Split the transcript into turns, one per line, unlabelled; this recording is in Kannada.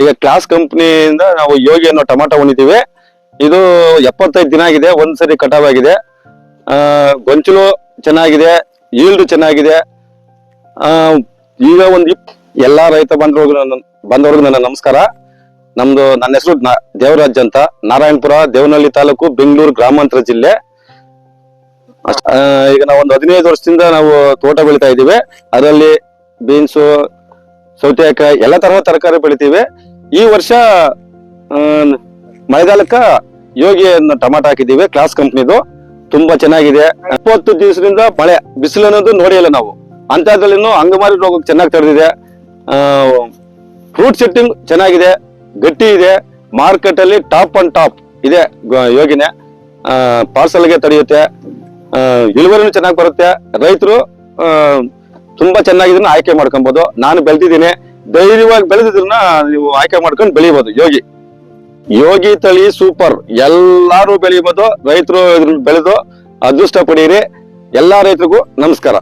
ಈಗ ಕ್ಲಾಸ್ ಕಂಪ್ನಿಯಿಂದ ನಾವು ಯೋಗಿ ಅನ್ನೋ ಟೊಮಾಟೊ ಹೊಂದಿದ್ದೀವಿ ಇದು ಎಪ್ಪತ್ತೈದು ದಿನ ಆಗಿದೆ, ಒಂದ್ಸರಿ ಕಟಾವ್ ಆಗಿದೆ. ಗೊಂಚಲು ಚೆನ್ನಾಗಿದೆ ಈಲ್ಡ್ ಚೆನ್ನಾಗಿದೆ. ಈಗ ಒಂದು ಎಲ್ಲಾ ರೈತ ನನ್ನ, ಬಂದವ್ರಿಗೂ ನನ್ನ ನಮಸ್ಕಾರ. ನಮ್ದು ನನ್ನ ಹೆಸರು ದೇವರಾಜ್ ಅಂತ. ನಾರಾಯಣಪುರ, ದೇವನಹಳ್ಳಿ ತಾಲೂಕು, ಬೆಂಗಳೂರು ಗ್ರಾಮಾಂತರ ಜಿಲ್ಲೆ. ಈಗ ನಾವು ಒಂದು ಹದಿನೈದು ವರ್ಷದಿಂದ ನಾವು ತೋಟ ಬೆಳಿತಾ ಇದ್ದೀವಿ. ಅದರಲ್ಲಿ ಬೀನ್ಸು ಸೌತೆಕಾಯಿ, ಎಲ್ಲ ತರಹದ ತರಕಾರಿ ಬೆಳಿತೀವಿ. ಈ ವರ್ಷ ಮಳೆಗಾಲಕ್ಕ ಯೋಗಿ ಟಮಾಟ ಹಾಕಿದ್ದೀವಿ, ಕ್ಲಾಸ್ ಕಂಪ್ನಿದು. ತುಂಬಾ ಚೆನ್ನಾಗಿದೆ. ಇಪ್ಪತ್ತು ದಿವಸದಿಂದ ಮಳೆ ಬಿಸಿಲು ಅನ್ನೋದು ನೋಡಿಲ್ಲ ನಾವು. ಅಂತದ್ರಲ್ಲಿನೂ ಅಂಗಮಾರಿ ರೋಗ ಚೆನ್ನಾಗಿ ತಡೆದಿದೆ. ಫ್ರೂಟ್ ಸೆಟ್ಟಿಂಗ್ ಚೆನ್ನಾಗಿದೆ, ಗಟ್ಟಿ ಇದೆ ಮಾರ್ಕೆಟ್ ಅಲ್ಲಿ ಟಾಪ್ ಅಂಡ್ ಟಾಪ್ ಇದೆ ಯೋಗಿನ. ಪಾರ್ಸಲ್ಗೆ ತಡೆಯುತ್ತೆ. ಇಳುವರಿನೂ ಚೆನ್ನಾಗಿ ಬರುತ್ತೆ. ರೈತರು ತುಂಬಾ ಚೆನ್ನಾಗಿದ್ದನ್ನು ಆಯ್ಕೆ ಮಾಡ್ಕೊಬಹುದು ನಾನು ಬೆಳೆದಿದ್ದೀನಿ. ಧೈರ್ಯವಾಗಿ ಬೆಳೆದಿದ್ದನ್ನ ನೀವು ಆಯ್ಕೆ ಮಾಡ್ಕೊಂಡು ಬೆಳಿಬಹುದು ಯೋಗಿ. ಯೋಗಿ ತಳಿ ಸೂಪರ್. ಎಲ್ಲಾರು ಬೆಳಿಬೋದು ರೈತರು ಬೆಳೆದು ಅದೃಷ್ಟ ಪಡೀರಿ. ಎಲ್ಲಾ ರೈತರಿಗೂ ನಮಸ್ಕಾರ.